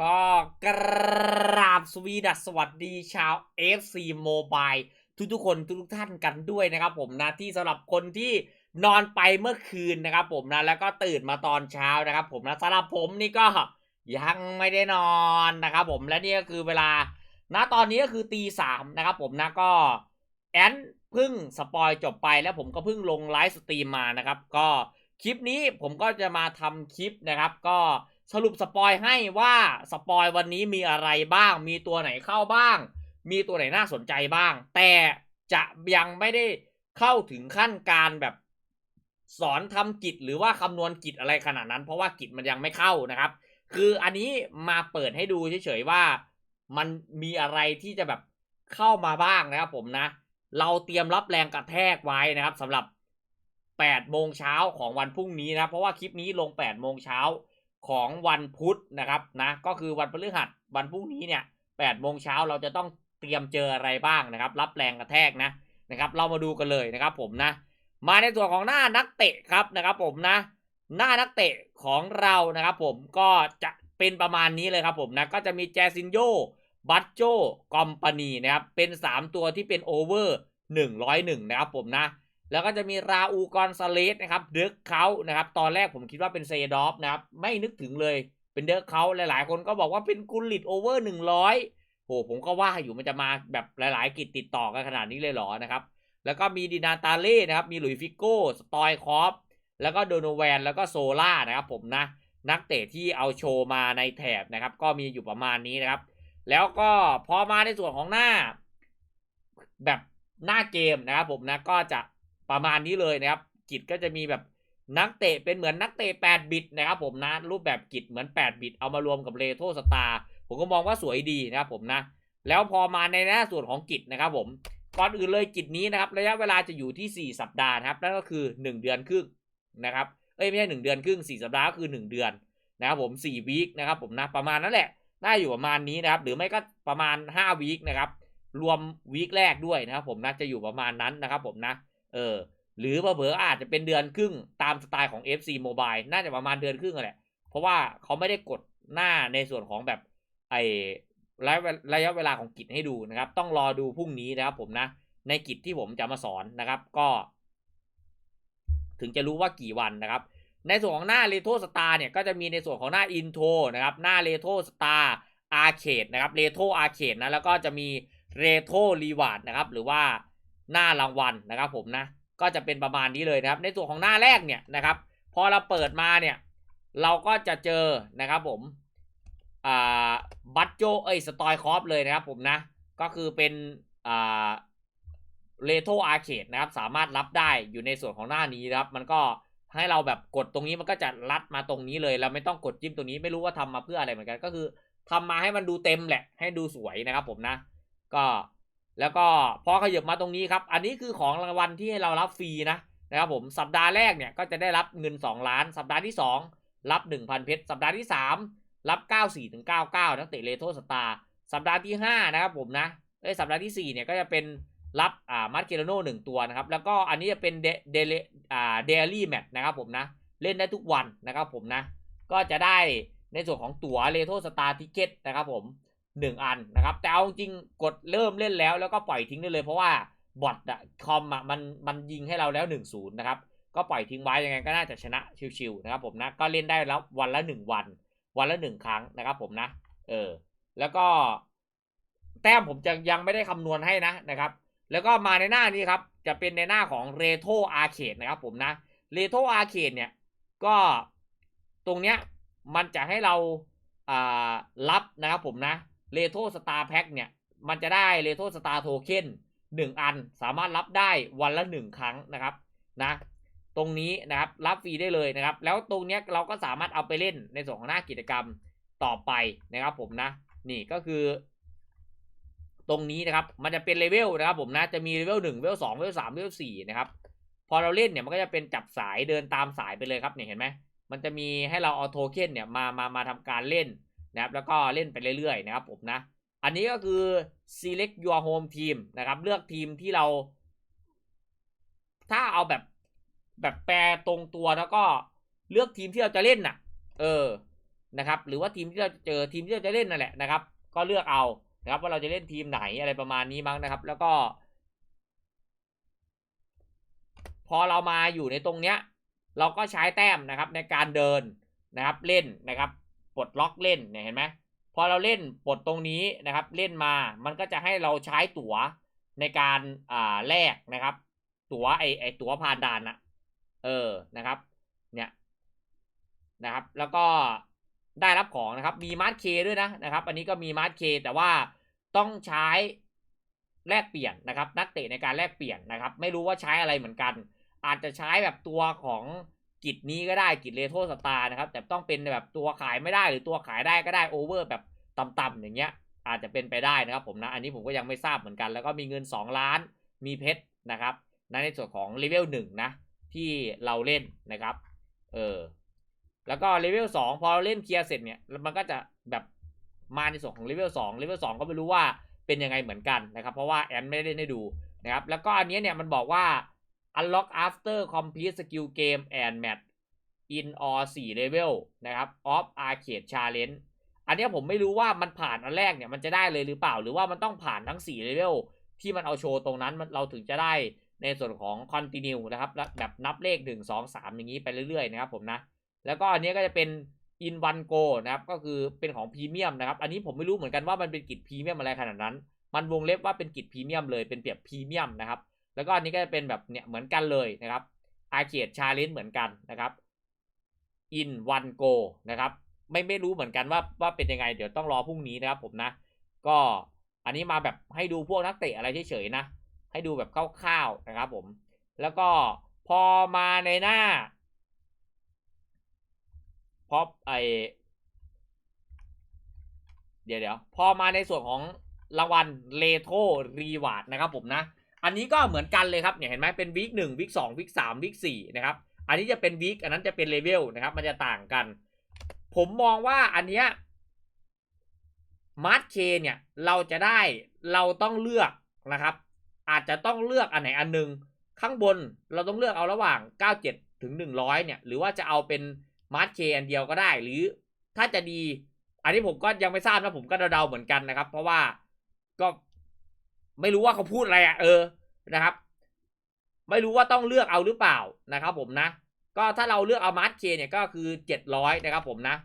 ก็กราบสวีดัสสวัสดีชาว FC Mobile ทุกๆคนทุกๆท่านกันด้วยนะครับผมนะที่สำหรับคนที่นอนไปเมื่อคืนนะครับผมนะแล้วก็ตื่นมาตอนเช้านะครับผมนะสำหรับผมนี่ก็ยังไม่ได้นอนนะครับผมและนี่ก็คือเวลาณตอนนี้ก็คือตีสามนะครับผมนะก็แอนพิ่งสปอยจบไปแล้วผมก็เพิ่งลงไลฟ์สตรีมมานะครับ ก็คลิปนี้ผมก็จะมาทำคลิปนะครับ ก็ สรุปสปอยให้ว่าสปอยวันนี้มีอะไรบ้าง มีตัวไหนเข้าบ้าง มีตัวไหนน่าสนใจบ้าง แต่จะยังไม่ได้เข้าถึงขั้นการแบบสอนทำกิจหรือว่าคำนวณกิจอะไรขนาดนั้น เพราะว่ากิจมันยังไม่เข้านะครับ คืออันนี้มาเปิดให้ดูเฉยๆว่ามันมีอะไรที่จะแบบเข้ามาบ้างนะครับผมนะ เราเตรียมรับแรงกระแทกไว้นะครับสำหรับ8โมงเช้าของวันพรุ่งนี้นะเพราะว่าคลิปนี้ลง8โมงเช้า ของวันพุธนะครับนะก็คือวันพฤหัสวันพรุ่งนี้เนี่ย8โมงเช้าเราจะต้องเตรียมเจออะไรบ้างนะครับ รับแรงกระแทกนะนะครับ เรามาดูกันเลยนะครับ ผมนะ มาในส่วนของหน้านักเตะครับนะครับ ผมนะ หน้านักเตะของเรานะครับ ผมก็จะเป็นประมาณนี้เลยครับผมนะก็จะมีแจซินโยบัตโจกอมปานีนะครับเป็น 3 ตัวที่เป็นโอเวอร์101 นะครับผมนะ แล้วก็จะมีราอูกอนซาเลสนะครับเดิร์กเขานะครับตอนแรกผมคิดว่าเป็นเซดอฟนะครับไม่นึกถึงเลยเป็นเดิร์กเขาหลายๆ คนก็บอกว่าเป็นกุลลิตโอเวอร์100โหผมก็ว่าอยู่มันจะมาแบบหลาย ๆ กิจติดต่อกันขนาดนี้เลยเหรอนะครับแล้วก็มีดินาตาเล่นะครับมีหลุยฟิโก้สตอยคอฟแล้วก็โดโนแวนแล้วก็โซล่านะครับผมนะนักเตะที่เอาโชว์มาในแถบนะครับ ก็มีอยู่ประมาณนี้นะครับ แล้วก็พอมาในส่วนของหน้า แบบหน้าเกมนะครับผมนะก็จะ ประมาณนี้เลยนะครับ กิจก็จะมีแบบนักเตะเป็นเหมือนนักเตะ8บิตนะครับผมนะ รูปแบบกิจเหมือน8บิตเอามารวมกับเรโทสตาร์ผมก็มองว่าสวยดีนะครับผมนะ แล้วพอมาในหน้าส่วนของกิจนะครับผมก่อนอื่นเลยกิจนี้นะครับ ระยะเวลาจะอยู่ที่ 4 สัปดาห์นะครับนั่นก็คือ 1 เดือนครึ่งนะครับเอ้ยไม่ใช่1เดือนครึ่ง4สัปดาห์ก็คือ 1 เดือนนะครับผม4วีคนะครับผมนะประมาณนั้นแหละน่าอยู่ประมาณนี้นะครับ หรือไม่ก็ประมาณ5วีคนะครับรวมวีคแรกด้วยนะครับผมนะจะอยู่ประมาณนั้นนะครับผมนะ เออ หรือเผลออาจจะเป็นเดือนครึ่งตามสไตล์ของ FC Mobile น่าจะประมาณเดือนครึ่งแหละ เพราะว่าเขาไม่ได้กดหน้าในส่วนของแบบไอ้ระยะระยะเวลาของกิจให้ดูนะครับ ต้องรอดูพรุ่งนี้นะครับผมนะ ในกิจที่ผมจะมาสอนนะครับ ก็ ถึงจะรู้ว่ากี่วันนะครับ ในส่วนของหน้า Retro Star เนี่ยก็จะมีในส่วนของหน้า Intro นะครับ หน้า Retro Star Arcade นะครับ Retro Arcade นะแล้วก็จะมี Retro Reward นะครับ หรือว่า หน้ารางวัลนะครับผมนะก็จะเป็นประมาณนี้เลยนะครับ ในส่วนของหน้าแรกเนี่ยนะครับ พอเราเปิดมาเนี่ย เราก็จะเจอนะครับผมอ่าบัตโจเอ้ยสตอยคอฟเลยนะครับผมนะ ก็คือเป็นอ่าเรโทอาร์เคดนะครับ สามารถรับได้อยู่ในส่วนของหน้านี้นะครับ มันก็ให้เราแบบกดตรงนี้มันก็จะลัดมาตรงนี้เลย เราไม่ต้องกดจิ้มตรงนี้ไม่รู้ว่าทำมาเพื่ออะไรเหมือนกัน ก็คือทำมาให้มันดูเต็มแหละ ให้ดูสวยนะครับผมนะ ก็ แล้วก็พอขยับมาตรงนี้ครับ อันนี้คือของรางวัลที่ให้เรารับฟรีนะนะครับผมสัปดาห์แรกเนี่ยก็จะได้รับเงิน 2 ล้าน สัปดาห์ที่ 2 รับ 1,000 เพชร สัปดาห์ที่ 3 รับ 94ถึง99นักเตะเรโทสตาร์สัปดาห์ที่ 5 นะครับผมนะเอ้ยสัปดาห์ที่ 4 เนี่ยก็จะเป็นรับอ่ามัดเกโรโน่หนึ่งตัวนะครับ แล้วก็อันนี้จะเป็นเดเดเลอ่าเดลี่แมตนะครับผมนะ เล่นได้ทุกวันนะครับผมนะ ก็จะได้ในส่วนของตั๋วเลโทสตาร์ทิเก็ตนะครับผม หนึ่งอันนะครับ แต่เอาจริงกดเริ่มเล่นแล้วแล้วก็ปล่อยทิ้งได้เลยเพราะว่าบอทอะคอมอะมันมันยิงให้เราแล้ว1นศูนย์นะครับ ก็ปล่อยทิ้งไว้ยังไงก็น่าจะชนะชิวๆนะครับผมนะก็เล่นได้แล้ววันละ 1 วัน วันละ 1 ครั้งนะครับผมนะเออแล้วก็ แต้มผมจะยังไม่ได้คำนวณให้นะนะครับ แล้วก็มาในหน้านี้ครับ จะเป็นในหน้าของ Retro Arcade นะครับผมนะ Retro Arcade เนี่ยก็ตรงเนี้ยมันจะให้เราอ่ารับนะครับผมนะ Retro Star Pack เนี่ย มันจะได้ Retro Star Token 1อันสามารถรับได้วันละ1ครั้งนะครับนะตรงนี้นะครับรับฟรีได้เลยนะครับ แล้วตรงเนี้ยเราก็สามารถเอาไปเล่นในส่วนของหน้ากิจกรรมต่อไปนะครับผมนะ นี่ก็คือ ตรงนี้นะครับ มันจะเป็นเลเวลนะครับผมนะจะมีเลเวลหนึ่งเลเวลสองเลเวลสามเลเวลสี่นะครับพอเราเล่นเนี่ยมันก็จะเป็นจับสายเดินตามสายไปเลยครับเนี่ยเห็นไหมมันจะมีให้เราเอาโทเค็นเนี่ยมามามาทำการเล่น นะครับแล้วก็เล่นไปเรื่อยๆนะครับผมนะ อันนี้ก็คือ select your home team นะครับเลือกทีมที่เรา ถ้าเอาแบบแบบแปลตรงตัวแล้วก็เลือกทีมที่เราจะเล่นน่ะ เออนะครับ หรือว่าทีมที่เราจะเจอทีมที่เราจะเล่นนั่นแหละนะครับ ก็เลือกเอานะครับ ว่าเราจะเล่นทีมไหนอะไรประมาณนี้มั้งนะครับ แล้วก็ พอเรามาอยู่ในตรงเนี้ย เราก็ใช้แต้มนะครับในการเดินนะครับ เล่นนะครับ ปลดล็อกเล่นเนี่ยเห็นไหมพอเราเล่นปลดตรงนี้นะครับ เล่นมามันก็จะให้เราใช้ตั๋วในการอ่าแลกนะครับ ตั๋วไอไอตั๋วผ่านด่านนะเออนะครับ เนี่ยนะครับ แล้วก็ได้รับของนะครับ มีมาร์ทเคด้วยนะนะครับ อันนี้ก็มีมาร์ทเคแต่ว่าต้องใช้แลกเปลี่ยนนะครับ นักเตะในการแลกเปลี่ยนนะครับ ไม่รู้ว่าใช้อะไรเหมือนกัน อาจจะใช้แบบตัวของ กิจนี้ก็ได้กิจเลโทสตาร์นะครับ แต่ต้องเป็นแบบตัวขายไม่ได้หรือตัวขายได้ก็ได้โอเวอร์แบบต่ำๆอย่างเงี้ย อาจจะเป็นไปได้นะครับผมนะ อันนี้ผมก็ยังไม่ทราบเหมือนกัน แล้วก็มีเงิน 2 ล้านมีเพชรนะครับนนในส่วนของเลเวลหนึ่งนะที่เราเล่นนะครับเออแล้วก็เลเวลสองพอเราเล่นเคลียร์เสร็จเนี่ยมันก็จะแบบมาในส่วนของเลเวลสองเลเวลสองก็ไม่รู้ว่าเป็นยังไงเหมือนกันนะครับ เพราะว่าแอนไม่ได้เล่นให้ดูนะครับแล้วก็อันนี้เนี่ยมันบอกว่า unlock after complete skill game and match in all 4 level นะครับ of arcade challenge อันนี้ผมไม่รู้ว่ามันผ่านอันแรกเนี่ยมันจะได้เลยหรือเปล่า หรือว่ามันต้องผ่านทั้ง4 level ที่มันเอาโชว์ตรงนั้นเราถึงจะได้ในส่วนของ continue นะครับและแบบนับเลข 1 2 3 อย่างนี้ไปเรื่อยๆนะครับผมนะ แล้วก็อันนี้ก็จะเป็น in one go นะครับ ก็คือเป็นของพรีเมียมนะครับ อันนี้ผมไม่รู้เหมือนกันว่ามันเป็นกิจพรีเมียมอะไรขนาดนั้น มันวงเล็บว่าเป็นกิจพรีเมียมเลยเป็นเปรียบพรีเมียมนะครับ แล้วก็อันนี้ก็จะเป็นแบบเนี่ยเหมือนกันเลยนะครับ arcade challenge เหมือนกันนะครับ in one go นะครับไม่ไม่รู้เหมือนกันว่าว่าเป็นยังไง เดี๋ยวต้องรอพรุ่งนี้นะครับผมนะ ก็อันนี้มาแบบให้ดูพวกนักเตะอะไรเฉยๆนะ ให้ดูแบบคร่าวๆนะครับผม แล้วก็พอมาในหน้าพอไอเดี๋ยวเดี๋ยวพอมาในส่วนของรางวัลเลโทรีวาร์ดนะครับผมนะ อันนี้ก็เหมือนกันเลยครับเนี่ยเห็นไหมเป็นวีคหนึ่งวีคสองวีคสามวีคสี่นะครับอันนี้จะเป็นวีคอันนั้นจะเป็นเลเวลนะครับ มันจะต่างกัน ผมมองว่าอันเนี้ยมาร์ทเคเนี่ยเราจะได้เราต้องเลือกนะครับ อาจจะต้องเลือกอันไหนอันหนึ่งข้างบนเราต้องเลือกเอาระหว่าง 97 ถึง 100 เนี่ย หรือว่าจะเอาเป็นมาร์ทเคอันเดียวก็ได้ หรือถ้าจะดี อันนี้ผมก็ยังไม่ทราบนะผมก็เดาๆเหมือนกันนะครับ เพราะว่าก็ ไม่รู้ว่าเขาพูดอะไรอะ่ะเออนะครับ ไม่รู้ว่าต้องเลือกเอาหรือเปล่านะครับ ผมนะ ก็ถ้าเราเลือกเอามาร์ทเคเนี่ยก็คือ700นะครับ ผมนะ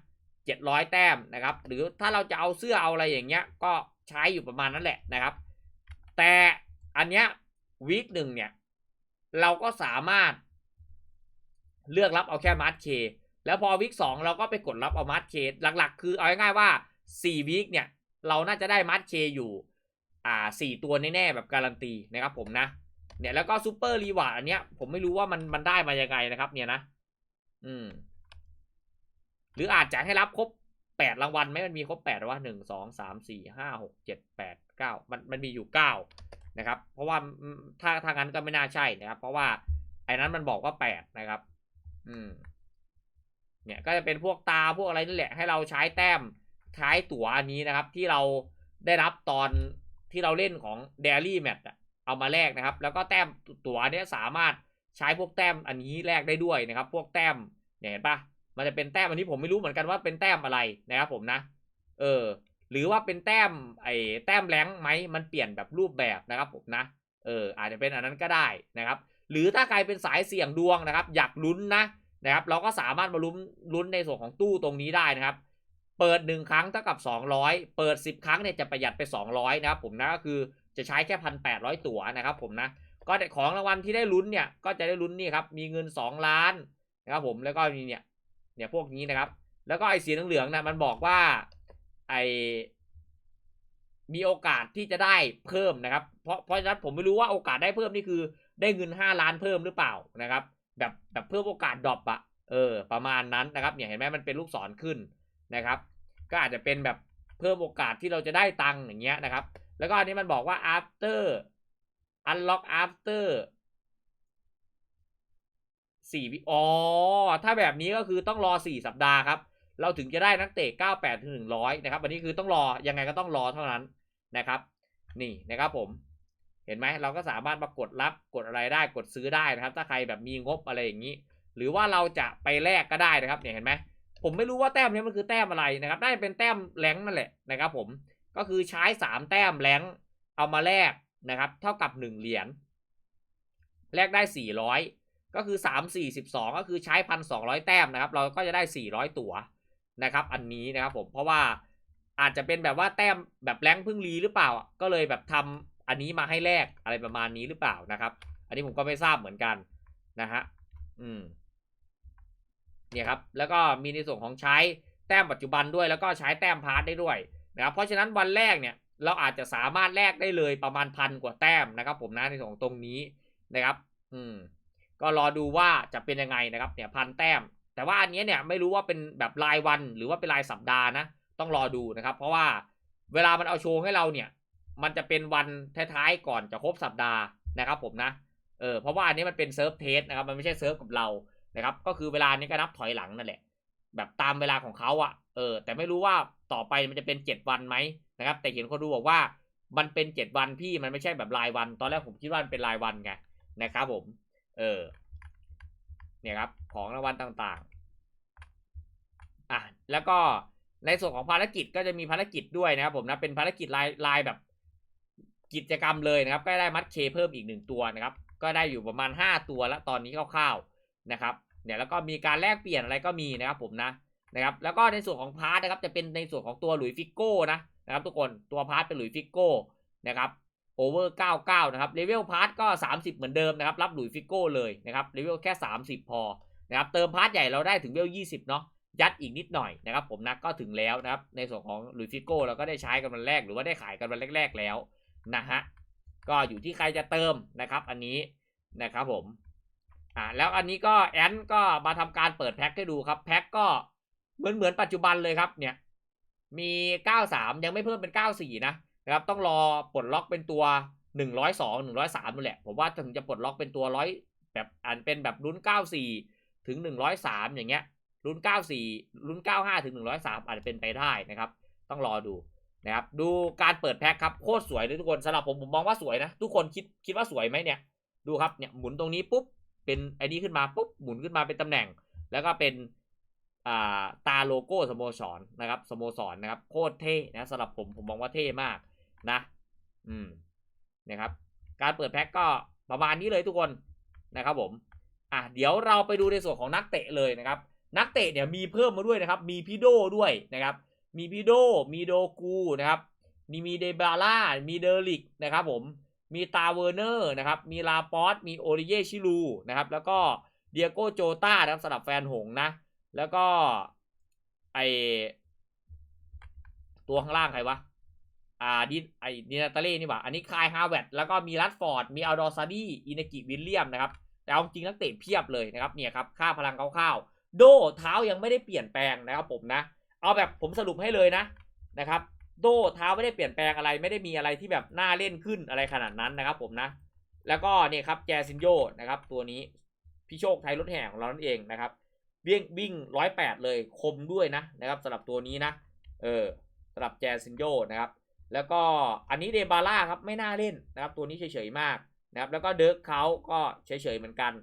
700แต้มนะครับ หรือถ้าเราจะเอาเสื้อเอาอะไรอย่างเงี้ย ก็ใช้อยู่ประมาณนั้นแหละนะครับ แต่อันเนี้ยวีคหนึ่งเนี่ย เราก็สามารถ เลือกรับเอาแค่มาร์ทเคแล้วพอวีคสองเราก็ไปกดรับเอามาร์ทเคหลักๆ คือเอาง่ายๆว่าสี่วีคเนี่ย เราน่าจะได้มาร์ทเคอยู่ อ่าสี่ตัวแน่ๆแบบการันตีนะครับผมนะ เนี่ยแล้วก็ซูเปอร์รีวาร์ดอันเนี้ยผมไม่รู้ว่ามันมันได้มายังไงนะครับ เนี่ยนะ อืม หรืออาจจะให้รับครบแปดรางวัลไหมมันมีครบแปดว่าหนึ่งสองสามสี่ห้าหกเจ็ดแปดเก้ามันมันมีอยู่เก้านะครับ เพราะว่าถ้าถ้างนั้นก็ไม่น่าใช่นะครับ เพราะว่าไอ้นั้นมันบอกว่าแปดนะครับ อืม เนี่ยก็จะเป็นพวกตาพวกอะไรนี่แหละ ให้เราใช้แต้มท้ายตั๋วอันนี้นะครับ ที่เราได้รับตอน ที่เราเล่นของ Daily Match อะเอามาแลกนะครับ แล้วก็แต้มตั๋วเนี้ยสามารถใช้พวกแต้มอันนี้แลกได้ด้วยนะครับ พวกแต้มเนี่ยเห็นปะมันจะเป็นแต้มอันนี้ผมไม่รู้เหมือนกันว่าเป็นแต้มอะไรนะครับผมนะ เออ หรือว่าเป็นแต้มไอ้แต้มแรงไหมมันเปลี่ยนแบบรูปแบบนะครับผมนะ เออ อาจจะเป็นอันนั้นก็ได้นะครับ หรือถ้าใครเป็นสายเสี่ยงดวงนะครับ อยากลุ้นนะนะครับ เราก็สามารถมาลุ้นลุ้นในส่วนของตู้ตรงนี้ได้นะครับ เปิดหนึ่งครั้งเท่ากับ 200 เปิด 10 ครั้งเนี่ยจะประหยัดไป 200 นะครับผมนะก็คือจะใช้แค่ 1,800 ตั๋วนะครับผมนะก็ของรางวัลที่ได้ลุ้นเนี่ยก็จะได้ลุ้นนี่ครับมีเงิน 2 ล้านนะครับผมแล้วก็มีเนี่ยเนี่ยพวกนี้นะครับ แล้วก็ไอ้สีเหลืองๆนะมันบอกว่าไอมีโอกาสที่จะได้เพิ่มนะครับ เพราะเพราะฉะนั้นผมไม่รู้ว่าโอกาสได้เพิ่มนี่คือ ได้เงิน 5 ล้านเพิ่มหรือเปล่านะครับ แบบแบบเพิ่มโอกาสดรอปอะเออประมาณนั้นนะครับเนี่ยเห็นไหมมันเป็นลูกศรขึ้นนะครับ ก็อาจจะเป็นแบบเพิ่มโอกาสที่เราจะได้ตังค์อย่างเงี้ยนะครับ แล้วก็อันนี้มันบอกว่า after unlock after สี่วิอ๋อ ถ้าแบบนี้ก็คือต้องรอสี่สัปดาห์ครับ เราถึงจะได้นักเตะ98ถึง100นะครับ อันนี้คือต้องรอ ยังไงก็ต้องรอเท่านั้นนะครับ นี่นะครับผม เห็นไหม เราก็สามารถมากดรับ กดอะไรได้ กดซื้อได้นะครับ ถ้าใครแบบมีงบอะไรอย่างนี้ หรือว่าเราจะไปแลกก็ได้นะครับ เนี่ยเห็นไหม ผมไม่รู้ว่าแต้มนี้มันคือแต้มอะไรนะครับน่าจะเป็นแต้มแรงนั่นแหละนะครับผมก็คือใช้สามแต้มแรงเอามาแลกนะครับ เท่ากับหนึ่งเหรียญแลกได้สี่ร้อยก็คือสามสี่สิบสองก็คือใช้พันสองร้อยแต้มนะครับ เราก็จะได้สี่ร้อยตั๋วนะครับ อันนี้นะครับผมเพราะว่าอาจจะเป็นแบบว่าแต้มแบบแรงพิ่งรีหรือเปล่า ก็เลยแบบทำอันนี้มาให้แลกอะไรประมาณนี้หรือเปล่านะครับ อันนี้ผมก็ไม่ทราบเหมือนกันนะฮะอืม เนี่ยครับแล้วก็มีในส่วนของใช้แต้มปัจจุบันด้วย แล้วก็ใช้แต้มพาร์ทได้ด้วยนะครับเพราะฉะนั้นวันแรกเนี่ยเราอาจจะสามารถแลกได้เลยประมาณพันกว่าแต้มนะครับ ผมนะในส่วนตรงนี้นะครับ อืม ก็รอดูว่าจะเป็นยังไงนะครับเนี่ยพันแต้ม แต่ว่าอันนี้เนี่ยไม่รู้ว่าเป็นแบบรายวันหรือว่าเป็นรายสัปดาห์นะต้องรอดูนะครับ เพราะว่าเวลามันเอาโชว์ให้เราเนี่ย มันจะเป็นวันท้ายๆก่อนจะครบสัปดาห์นะครับ ผมนะเออเพราะว่าอันนี้มันเป็นเซิร์ฟเทสนะครับ มันไม่ใช่เซิร์ฟกับเรา นะครับ ก็คือเวลานี้ก็นับถอยหลังนั่นแหละ แบบตามเวลาของเขาอะ่ะ เออ แต่ไม่รู้ว่าต่อไปมันจะเป็นเจ็ดวันไหมนะครับ แต่เห็นคนดูบอกว่ามันเป็นเจ็ดวันพี่มันไม่ใช่แบบรายวัน ตอนแรกผมคิดว่ามันเป็นรายวันไงนะครับผม เออ เนี่ยครับ ของรางวัลต่างๆ อะ แล้วก็ในส่วนของภารกิจก็จะมีภารกิจด้วยนะครับ ผมนะ เป็นภารกิจลายลายแบบกิจกรรมเลยนะครับ ก็ได้มัดเคเพิ่มอีกหนึ่งตัวนะครับ ก็ได้อยู่ประมาณห้าตัวแล้วตอนนี้คร่าวๆ นะครับเนี่ยแล้วก็มีการแลกเปลี่ยนอะไรก็มีนะครับผมนะนะครับแล้วก็ในส่วนของพาร์ทนะครับจะเป็นในส่วนของตัวหลุยฟิกโก้นะนะครับทุกคนตัวพาร์ทเป็นหลุยฟิกโก้นะครับโอเวอร์99นะครับเลเวลพาร์ทก็ 30 เหมือนเดิมนะครับรับหลุยฟิกโก้เลยนะครับเลเวลแค่ 30 พอนะครับเติมพาร์ทใหญ่เราได้ถึงเลเวล20 เนาะยัดอีกนิดหน่อยนะครับผมนะก็ถึงแล้วนะครับในส่วนของหลุยฟิกโก้เราก็ได้ใช้กันวันแรกหรือว่าได้ขายกันวันแรก ๆแล้วนะฮะก็อยู่ที่ใครจะเติมนะครับ อันนี้นะครับผม อ่าแล้วอันนี้ก็แอนก็มาทำการเปิดแพ็คให้ดูครับ แพ็คก็เหมือนเหมือนปัจจุบันเลยครับ เนี่ย มี 93 ยังไม่เพิ่มเป็น 94 นะนะครับต้องรอปลดล็อกเป็นตัว 102 103นั่นแหละ ผมว่าถึงจะปลดล็อกเป็นตัวร้อยแบบอันเป็นแบบรุ่น 94 ถึง 103 อย่างเงี้ยรุ่น 94 รุ่น 95 ถึง 103 อาจจะเป็นไปได้นะครับ ต้องรอดูนะครับ ดูการเปิดแพ็คครับโคตรสวยเลยทุกคนสำหรับผมผมมองว่าสวยนะ ทุกคนคิดคิดว่าสวยไหมเนี่ย ดูครับเนี่ยหมุนตรงนี้ปุ๊บ เป็นไอ้นี้ขึ้นมาปุ๊บหมุนขึ้นมาเป็นตำแหน่ง แล้วก็เป็นอ่าตาโลโก้สโมสรนะครับสโมสรนะครับ โคตรเท่นะสำหรับผมผมมองว่าเท่มากนะ อืมนะครับ การเปิดแพ็คก็ประมาณนี้เลยทุกคนนะครับผมอะเดี๋ยวเราไปดูในส่วนของนักเตะเลยนะครับ นักเตะเนี่ยมีเพิ่มมาด้วยนะครับ มีพิโดด้วยนะครับ มีพิโดมีโดกูนะครับมีมีเดบาร่ามีเดลิกนะครับผม มีตาเวอร์เนอร์นะครับ มีลาปอสมีโอริเยชิลูนะครับ แล้วก็เดียโกโจต้านะครับสำหรับแฟนหงนะ แล้วก็ไอตัวข้างล่างใครวะ อ่าดิไอดินาตาเล่นี่หว่า อันนี้คายฮาเวตแล้วก็มีรัตฟอร์ด มีอัลดอร์ซาดี้อินากิวิลเลียมนะครับ แต่เอาจริงนักเตะเพียบเลยนะครับ เนี่ยครับ ค่าพลังคร่าวๆ โดเท้ายังไม่ได้เปลี่ยนแปลงนะครับผมนะ เอาแบบผมสรุปให้เลยนะนะครับ โดเท้าไม่ได้เปลี่ยนแปลงอะไรไม่ได้มีอะไรที่แบบน่าเล่นขึ้นอะไรขนาดนั้นนะครับ ผมนะ แล้วก็เนี่ยครับแจซินโยนะครับ ตัวนี้พี่โชคไทยรถแห่ของเรานั่นเองนะครับวิ่งวิ่งร้อยแปดเลยคมด้วยนะนะครับสำหรับตัวนี้นะ เออสำหรับแจซินโยนะครับ แล้วก็อันนี้เดบาร่าครับไม่น่าเล่นนะครับ ตัวนี้เฉยๆมากนะครับ แล้วก็เดิร์กเขาก็เฉยๆเหมือนกัน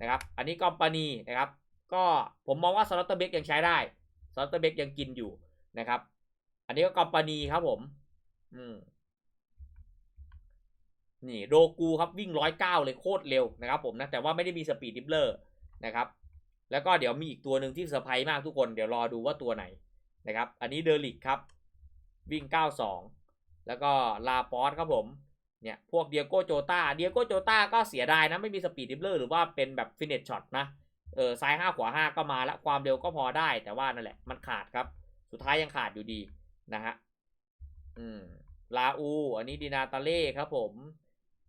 นะครับ อันนี้กอมปานีนะครับ ก็ผมมองว่าสลอตเตอร์เบกยังใช้ได้สลอตเตอร์เบกยังกินอยู่นะครับ อันนี้ก็กอมปานีครับผม อืม นี่โดกูครับวิ่งร้อยเก้าเลยโคตรเร็วนะครับผมนะ แต่ว่าไม่ได้มีสปีดดิฟเลอร์นะครับ แล้วก็เดี๋ยวมีอีกตัวหนึ่งที่เซอร์ไพรส์มากทุกคนเดี๋ยวรอดูว่าตัวไหนนะครับ อันนี้เดลิกครับ วิ่ง92แล้วก็ลาปอสครับผมเนี่ยพวกเดียโกโจตาเดียโกโจตาก็เสียดายนะ ไม่มีสปีดดิฟเลอร์หรือว่าเป็นแบบฟินเนตช็อตนะเออซ้าย5ขวา5ก็มาแล้วความเร็วก็พอได้แต่ว่านั่นแหละมันขาดครับ สุดท้ายยังขาดอยู่ดี นะฮะอืมลาอู อันนี้ดินาตาเล่ครับผม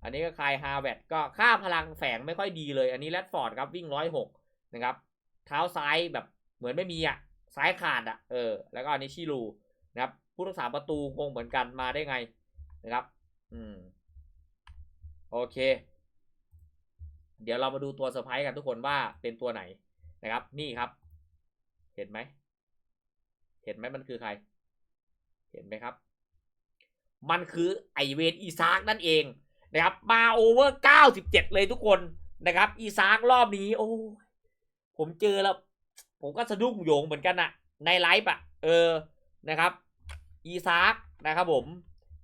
อันนี้ก็คายฮาร์เวตก็ค่าพลังแฝงไม่ค่อยดีเลย อันนี้แรดฟอร์ดครับวิ่งร้อยหกนะครับ เท้าซ้ายแบบเหมือนไม่มีอะ ซ้ายขาดอะ เออ แล้วก็อันนี้ชิลูนะครับ ผู้รักษาประตูคงเหมือนกันมาได้ไงนะครับ อืม โอเค เดี๋ยวเรามาดูตัวเซอร์ไพรส์กันทุกคนว่าเป็นตัวไหนนะครับ นี่ครับ เห็นไหม เห็นไหมมันคือใคร เห็นไหมครับ มันคือไอเวนอีซากนั่นเองนะครับ มาโอเวอร์97เลยทุกคนนะครับ อีซากรอบนี้ โอ้ผมเจอแล้ว ผมก็สะดุ้งโยงเหมือนกันอะในไลฟ์อะเออนะครับ อีซากนะครับผม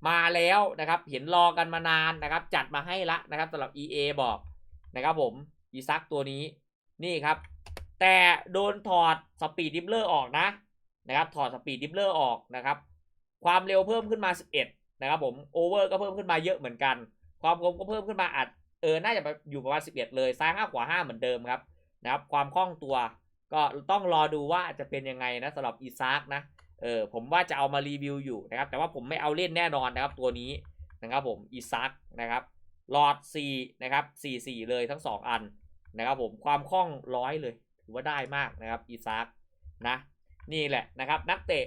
มาแล้วนะครับ เห็นรอกันมานานนะครับ จัดมาให้ละนะครับสำหรับ EA บอกนะครับผมอีซักตัวนี้นี่ครับ แต่โดนถอดสปีดดิฟเลอร์ออกนะนะครับ ถอดสปีดดิฟเลอร์ออกนะครับ ความเร็วเพิ่มขึ้นมา 11 นะครับผมโอเวอร์ก็เพิ่มขึ้นมาเยอะเหมือนกัน ความคมก็เพิ่มขึ้นมาอาจเออน่าจะอยู่ประมาณ 11 เลยซ้าย5ขวา 5 เหมือนเดิมครับนะครับความคล่องตัวก็ต้องรอดูว่าจะเป็นยังไงนะสำหรับอีซากนะเออผมว่าจะเอามารีวิวอยู่นะครับ แต่ว่าผมไม่เอาเล่นแน่นอนนะครับตัวนี้นะครับผมอีซักนะครับหลอด4นะครับ4 4 เลยทั้ง 2 อันนะครับผมความคล่องร้อยเลย ถือว่าได้มากนะครับอีซักนะนี่แหละนะครับนักเตะ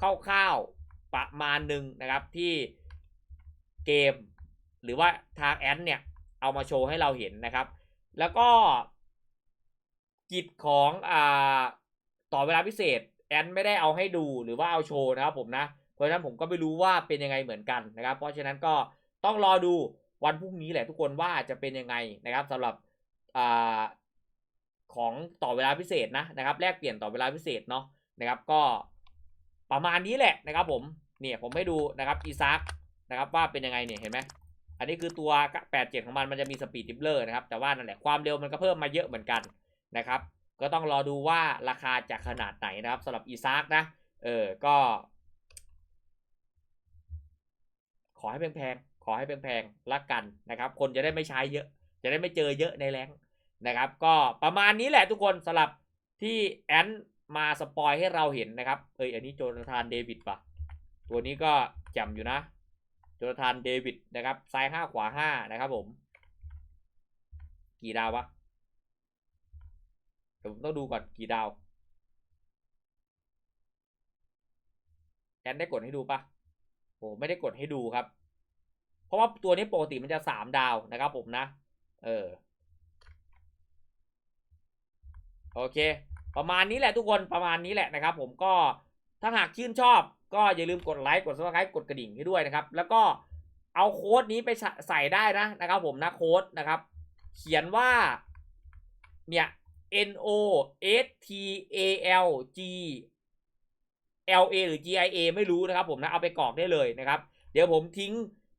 คร่าวๆ ประมาณหนึ่งนะครับที่เกม หรือว่าทางแอนเนี่ย เอามาโชว์ให้เราเห็นนะครับ แล้วก็กิจของอ่าต่อเวลาพิเศษแอนไม่ได้เอาให้ดูหรือว่าเอาโชว์นะครับผมนะ เพราะฉะนั้นผมก็ไม่รู้ว่าเป็นยังไงเหมือนกันนะครับ เพราะฉะนั้นก็ต้องรอดูวันพรุ่งนี้แหละทุกคนว่าจะเป็นยังไงนะครับสำหรับอ่าของต่อเวลาพิเศษนะนะครับ แลกเปลี่ยนต่อเวลาพิเศษเนาะนะครับก็ ประมาณนี้แหละนะครับผมเนี่ยผมให้ดูนะครับอีซักนะครับว่าเป็นยังไงเนี่ยเห็นไหมอันนี้คือตัว 87 ของมันมันจะมีสปีดดิฟเลอร์นะครับแต่ว่านั่นแหละความเร็วมันก็เพิ่มมาเยอะเหมือนกันนะครับก็ต้องรอดูว่าราคาจะขนาดไหนนะครับสำหรับอีซากนะเออก็ ขอให้แพงๆขอให้แพงๆละกันนะครับ คนจะได้ไม่ใช้เยอะ จะได้ไม่เจอเยอะในแรงนะครับ ก็ประมาณนี้แหละทุกคนสำหรับที่แอน มาสปอยให้เราเห็นนะครับ เอ้ยอันนี้โจนาธานเดวิดปะตัวนี้ก็จ่มอยู่นะ โจนาธานเดวิดนะครับ ซ้ายห้าขวาห้านะครับผม กี่ดาววะเดี๋ยวผมต้องดูก่อนกี่ดาว แอนได้กดให้ดูปะโอ้ไม่ได้กดให้ดูครับ เพราะว่าตัวนี้ปกติมันจะสามดาวนะครับผมนะ เออ โอเค ประมาณนี้แหละทุกคนประมาณนี้แหละนะครับ ผมก็ถ้าหากชื่นชอบ ก็อย่าลืมกดไลค์กดซับสไครต์กดกระดิ่งให้ด้วยนะครับ แล้วก็เอาโค้ดนี้ไปใส่ได้นะนะครับ ผมนะโค้ดนะครับ เขียนว่าเนี่ย N O S T A L G L A หรือ G I A ไม่รู้นะครับ ผมนะเอาไปกรอกได้เลยนะครับ เดี๋ยวผมทิ้ง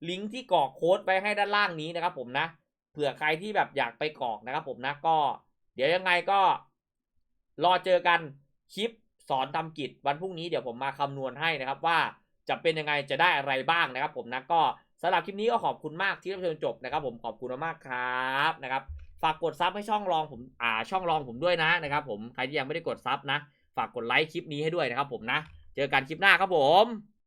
ลิงก์ที่กรอกโค้ดไว้ให้ด้านล่างนี้นะครับ ผมนะเผื่อใครที่แบบอยากไปกรอกนะครับ ผมนะก็ เดี๋ยวยังไงก็ รอเจอกันคลิปสอนทำกิจวันพรุ่งนี้เดี๋ยวผมมาคำนวณให้นะครับว่าจะเป็นยังไงจะได้อะไรบ้างนะครับ ผมนะก็สำหรับคลิปนี้ก็ขอบคุณมากที่รับชมจบนะครับ ผมขอบคุณมากครับนะครับ ฝากกดซับให้ช่องรองผมอ่าช่องรองผมด้วยนะนะครับ ผมใครที่ยังไม่ได้กดซับนะ ฝากกดไลค์คลิปนี้ให้ด้วยนะครับ ผมนะ เจอกันคลิปหน้าครับผม